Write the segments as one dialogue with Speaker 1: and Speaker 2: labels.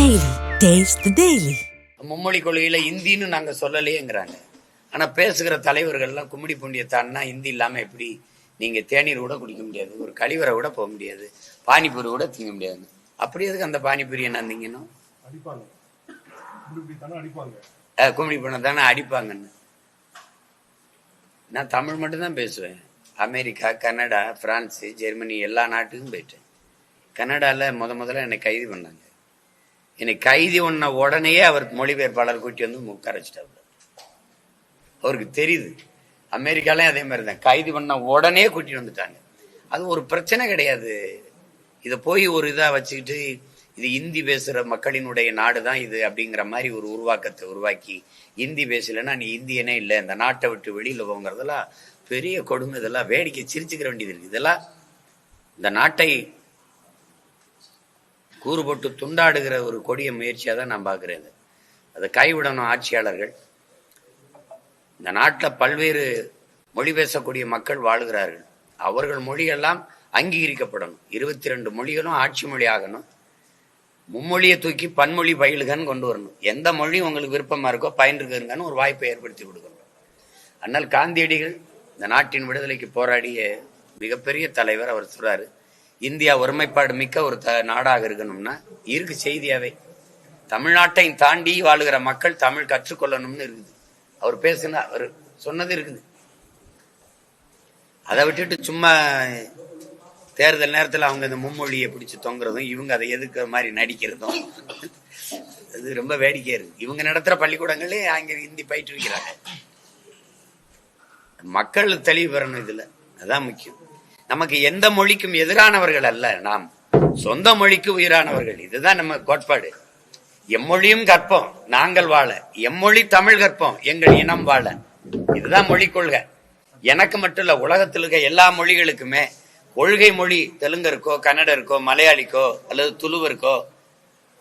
Speaker 1: Taste the Daily.
Speaker 2: மும்மொழி கொள்கையில இந்தின்னு நாங்க சொல்லலையேங்கிறாங்க. ஆனா பேசுகிற தலைவர்கள்லாம் கும்மிடி பூண்டிய தாண்டினா இந்தி இல்லாம எப்படி நீங்க தேநீர் கூட குடிக்க முடியாது ஒரு கழிவறை கூட போக முடியாது பானிபூரி கூட திங்க முடியாது. அப்படி எதுக்கு அந்த பானிபூரி என்ன திங்கணும்? கும்மிடி பண்ண தானே அடிப்பாங்கன்னு. நான் தமிழ் மட்டும்தான் பேசுவேன். அமெரிக்கா கனடா பிரான்ஸ் ஜெர்மனி எல்லா நாட்டுக்கும் போயிட்டேன். கனடால முத முதல்ல என்னை கைது பண்ணாங்க. என்னை கைதி பண்ண உடனே அவர் மொழிபெயர்ப்பாளர் கூட்டி வந்து உட்காரச்சிட்டாரு அவருக்கு தெரியுது. அமெரிக்காலையும் அதே மாதிரி தான் கைது பண்ண உடனே கூட்டிட்டு வந்துட்டாங்க. அது ஒரு பிரச்சனை கிடையாது. இதை போய் ஒரு இதாக வச்சுக்கிட்டு இது இந்தி பேசுகிற மக்களினுடைய நாடு தான் இது அப்படிங்கிற மாதிரி ஒரு உருவாக்கத்தை உருவாக்கி இந்தி பேசலைன்னா நீ இந்தியனே இல்லை. இந்த நாட்டை விட்டு வெளியில் போங்கிறதெல்லாம் பெரிய கொடுமை. இதெல்லாம் வேடிக்கை சிரிச்சுக்கிற வேண்டியது இருக்குது இதெல்லாம் இந்த நாட்டை கூறுபட்டு துண்டாடுகிற ஒரு கொடிய முயற்சியாக தான் நான் பார்க்குறேன் அதை கைவிடணும் ஆட்சியாளர்கள். இந்த நாட்டில் பல்வேறு மொழி பேசக்கூடிய மக்கள் வாழுகிறார்கள். அவர்கள் மொழியெல்லாம் அங்கீகரிக்கப்படணும். இருபத்தி ரெண்டு மொழிகளும் ஆட்சி மொழி ஆகணும். மும்மொழியை தூக்கி பன்மொழி பயிலுகன்னு கொண்டு வரணும். எந்த மொழி உங்களுக்கு விருப்பமாக இருக்கோ பயின்றுக்குங்கன்னு ஒரு வாய்ப்பை ஏற்படுத்தி கொடுக்கணும். அண்ணல் காந்தியடிகள் இந்த நாட்டின் விடுதலைக்கு போராடிய மிகப்பெரிய தலைவர் அவர் சொல்றாரு இந்தியா ஒருமைப்பாடு மிக்க ஒரு த நாடாக இருக்கணும்னா இருக்கு செய்தியாவே. தமிழ்நாட்டை தாண்டி வாழுகிற மக்கள் தமிழ் கற்றுக்கொள்ளணும்னு இருக்குது. அவர் பேசுனா அவர் சொன்னது இருக்குது. அதை விட்டுட்டு சும்மா தேர்தல் நேரத்தில் அவங்க இந்த மும்மொழியை பிடிச்சு தொங்குறதும் இவங்க அதை எதுக்குற மாதிரி நடிக்கிறதும் அது ரொம்ப வேடிக்கை இருக்கு. இவங்க நடத்துகிற பள்ளிக்கூடங்களே அங்கே ஹிந்தி பயிற்றுவிக்கிறாங்க. மக்கள் தெளிவு பெறணும் இதில். அதான் முக்கியம். நமக்கு எந்த மொழிக்கும் எதிரானவர்கள் அல்ல நாம். சொந்த மொழிக்கு உயிரானவர்கள். இதுதான் நம்ம கோட்பாடு. எம்மொழியும் கற்போம். நாங்கள் வாழ. எம்மொழி தமிழ் கற்போம். எங்கள் இனம் வாழ. இதுதான் மொழி கொள்கை. எனக்கு மட்டும் இல்ல உலகத்தில் இருக்க எல்லா மொழிகளுக்குமே கொள்கை மொழி தெலுங்கருக்கோ கன்னடருக்கோ மலையாளிக்கோ அல்லது துளுவருக்கோ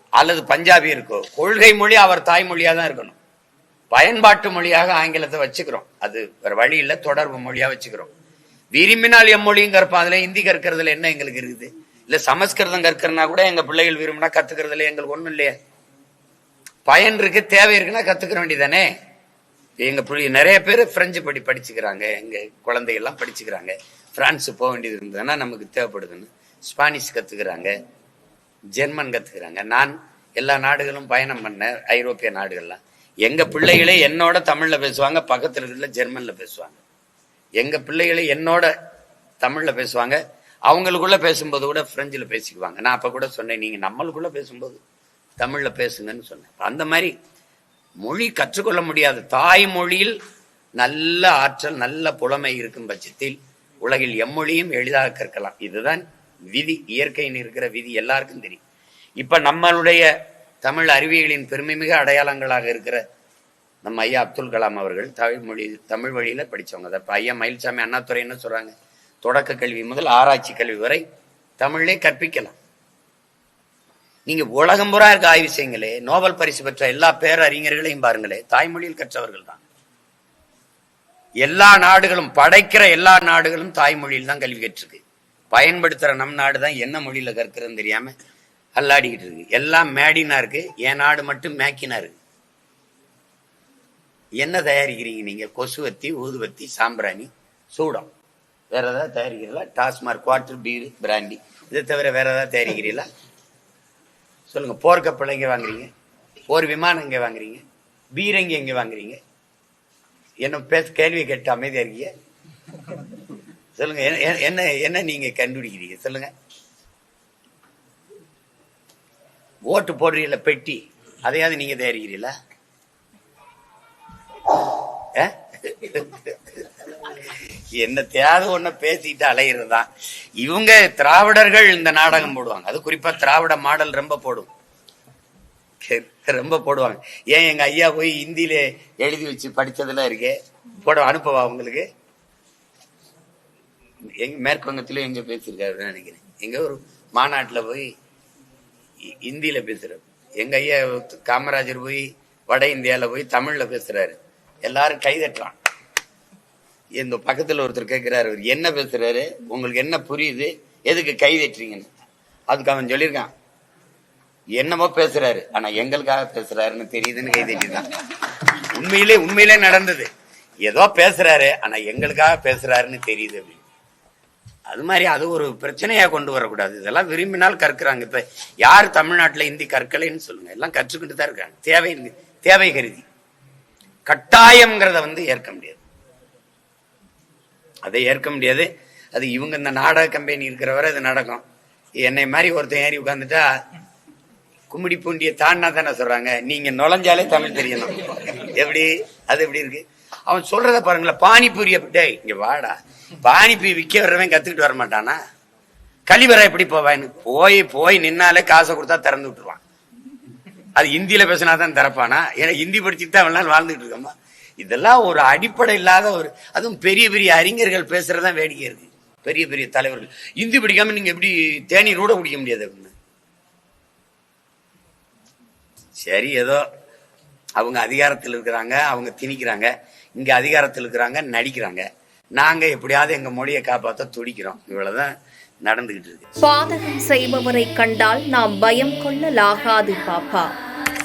Speaker 2: அல்லது பஞ்சாபி இருக்கோ கொள்கை மொழி அவர் தாய்மொழியா தான் இருக்கணும். பயன்பாட்டு மொழியாக ஆங்கிலத்தை வச்சுக்கிறோம். அது வேற வழியில் தொடர்பு மொழியா வச்சுக்கிறோம். விரும்பினால் எம்மொழியும் கற்பான். அதுல ஹிந்தி கற்கிறதுல என்ன எங்களுக்கு இருக்குது? இல்ல சமஸ்கிருதம் கற்கிறனா கூட எங்க பிள்ளைகள் விரும்பினா கத்துக்கிறதுல எங்களுக்கு ஒண்ணும் இல்லையே. பயன் இருக்கு தேவை இருக்குன்னா கத்துக்க வேண்டியதானே எங்க பிள்ளை நிறைய பேர் பிரெஞ்சு படி படிச்சுக்கிறாங்க. எங்க குழந்தைகள்லாம் படிச்சுக்கிறாங்க. பிரான்ஸ் போக வேண்டியது இருந்ததுன்னா நமக்கு தேவைப்படுதுன்னு. ஸ்பானிஷ் கத்துக்கிறாங்க. ஜெர்மன் கத்துக்கிறாங்க. நான் எல்லா நாடுகளும் பயணம் பண்ணேன் ஐரோப்பிய நாடுகள்லாம். எங்க பிள்ளைகளே என்னோட தமிழ்ல பேசுவாங்க பக்கத்துல இருக்கிற ஜெர்மன்ல பேசுவாங்க. எங்க பிள்ளைகளை என்னோட தமிழ்ல பேசுவாங்க. அவங்களுக்குள்ள பேசும்போது கூட பிரெஞ்சுல பேசிக்குவாங்க. நான் அப்போ கூட சொன்னேன் நீங்கள் நம்மளுக்குள்ள பேசும்போது தமிழில் பேசுங்கன்னு சொன்னேன். அந்த மாதிரி மொழி கற்றுக்கொள்ள முடியாது தாய்மொழியில் நல்ல ஆற்றல் நல்ல புலமை இருக்கும் பட்சத்தில் உலகில் எம்மொழியும் எளிதாக கற்கலாம். இதுதான் விதி இயற்கையின் இருக்கிற விதி எல்லாருக்கும் தெரியும். இப்ப நம்மளுடைய தமிழ் அறிவியலின் பெருமைமிகு அடையாளங்களாக இருக்கிற நம்ம ஐயா அப்துல் கலாம் அவர்கள் தமிழ் மொழி தமிழ் வழியில் படிச்சவங்க. அதை இப்போ ஐயா மயில்சாமி அண்ணாத்துறை என்ன சொல்றாங்க? தொடக்க கல்வி முதல் ஆராய்ச்சி கல்வி வரை தமிழே கற்பிக்கலாம். நீங்க உலகம் பூரா இருக்க ஆய்வு செய்யுங்களே நோபல் பரிசு பெற்ற எல்லா பேரறிஞர்களையும் பாருங்களே தாய்மொழியில் கற்றவர்கள் தான். எல்லா நாடுகளும் படைக்கிற எல்லா நாடுகளும் தாய்மொழியில் தான் கல்வி கற்றிருக்கு. பயன்படுத்துற நம் நாடு தான் என்ன மொழியில கற்கிறதுன்னு தெரியாம அல்லாடிக்கிட்டு இருக்கு. எல்லாம் மேடினா இருக்கு என் நாடு மட்டும் மேக்கினா இருக்கு. என்ன தயாரிக்கிறீங்க நீங்கள் கொசுவத்தி ஊதுவத்தி சாம்பிராணி சூடம். வேற ஏதாவது தயாரிக்கிறீங்களா? TASMAC quarter beer brandy. இதை தவிர வேற ஏதாவது தயாரிக்கிறீங்களா? சொல்லுங்க போர் கப்பல் வாங்குறீங்க? போர் விமானம் இங்கே வாங்குறீங்க? பீரங்கி எங்கே வாங்குறீங்க? என்ன பேச கேள்வி கேட்டு அமைதியா இருக்கீங்க? சொல்லுங்க என்ன- என்ன- என்ன நீங்க கண்டுபிடிக்கிறீங்க? சொல்லுங்க. ஓட்டு போடுறீங்களா? பெட்டி. அதையாவது நீங்க தயாரிக்கிறீங்களா? என்ன தேவை ஒன்ன பேசிட்டு அலையிறதுதான். இவங்க திராவிடர்கள் இந்த நாடகம் போடுவாங்க. அது குறிப்பா திராவிட மாடல் ரொம்ப போடும். ரொம்ப போடுவாங்க. ஏன் எங்க ஐயா போய் ஹிந்தியில எழுதி வச்சு படிச்சதெல்லாம் இருக்கே? போட அனுப்பவா உங்களுக்கு? எங்க மேற்குவங்கத்திலும் எங்க பேசியிருக்காருன்னு நினைக்கிறேன். எங்க ஒரு மாநாட்டுல போய் ஹிந்தியில பேசுறாரு. எங்க ஐயா காமராஜர் போய் வட இந்தியால போய் தமிழ்ல பேசுறாரு. எல்லாரும் கைதட்டுறான் இந்த பக்கத்தில் ஒருத்தர் கேட்கிறாரு "இவர் என்ன பேசுறாரு? உங்களுக்கு என்ன புரியுது? எதுக்கு கை தட்டுறீங்கன்னு. அதுக்கு அவன் சொல்லியிருக்கான். என்னமோ பேசுறாரு ஆனா எங்களுக்காக பேசுறாருன்னு தெரியுதுன்னு கை தட்டிதான் உண்மையிலே உண்மையிலே நடந்தது. ஏதோ பேசுறாரு ஆனா எங்களுக்காக பேசுறாருன்னு தெரியுது அப்படின்னு. அது மாதிரி அது ஒரு பிரச்சனையா கொண்டு வரக்கூடாது. இதெல்லாம் விரும்பினால் கற்கிறாங்க. இப்ப யார் தமிழ்நாட்டில் இந்தி கற்கலைன்னு சொல்லுங்க. எல்லாம் கற்றுக்கிட்டு தான் இருக்காங்க. தேவை தேவை கருதி. கட்டாயம்ங்கிறத வந்து ஏற்க முடியாது. அதை ஏற்க முடியாது. அது இவங்க இந்த நாடக கம்பெனி இருக்கிறவரை அது நடக்கும். என்னை மாதிரி ஒருத்தன் ஏறி உட்காந்துட்டா கும்மிடி பூண்டிய தாண்டா தானே சொல்றாங்க. நீங்க நுழைஞ்சாலே தமிழ் தெரியணும் எப்படி? அது எப்படி இருக்கு? அவன் சொல்றத பாருங்களேன். பானிபூரிய டேய் இங்க வாடா. பானிபூரி விற்க வர்றவன் கத்துக்கிட்டு வர மாட்டானா? கழிவறை எப்படி போவான்னு? போய் போய் நின்னாலே காசை கொடுத்தா திறந்து விட்டுருவான். அது ஹிந்தியில் பேசினா தான் திறப்பானா? ஏன்னா ஹிந்தி படிச்சுட்டு தான் வாழ்ந்துட்டு இருக்கோமா இதெல்லாம் ஒரு அடிப்படை இல்லாத ஒரு அதுவும் பெரிய பெரிய அறிஞர்கள் பேசுறதுதான் வேடிக்கை இருக்கு. பெரிய பெரிய தலைவர்கள். இந்தி பிடிக்காம நீங்க எப்படி தேநீர் கூட குடிக்க முடியாது அப்படின்னு சரி ஏதோ அவங்க அதிகாரத்தில் இருக்கிறாங்க அவங்க திணிக்கிறாங்க. இங்க அதிகாரத்தில் இருக்கிறாங்க நடிக்கிறாங்க. நாங்க எப்படியாவது எங்க மொழியை காப்பாத்த துடிக்கிறோம். இவ்வளவுதான் நடந்துகிட்டு இருக்கு.
Speaker 3: பாதகம் செய்பவரை கண்டால் நாம் பயம் கொள்ளலாகாது பாப்பா.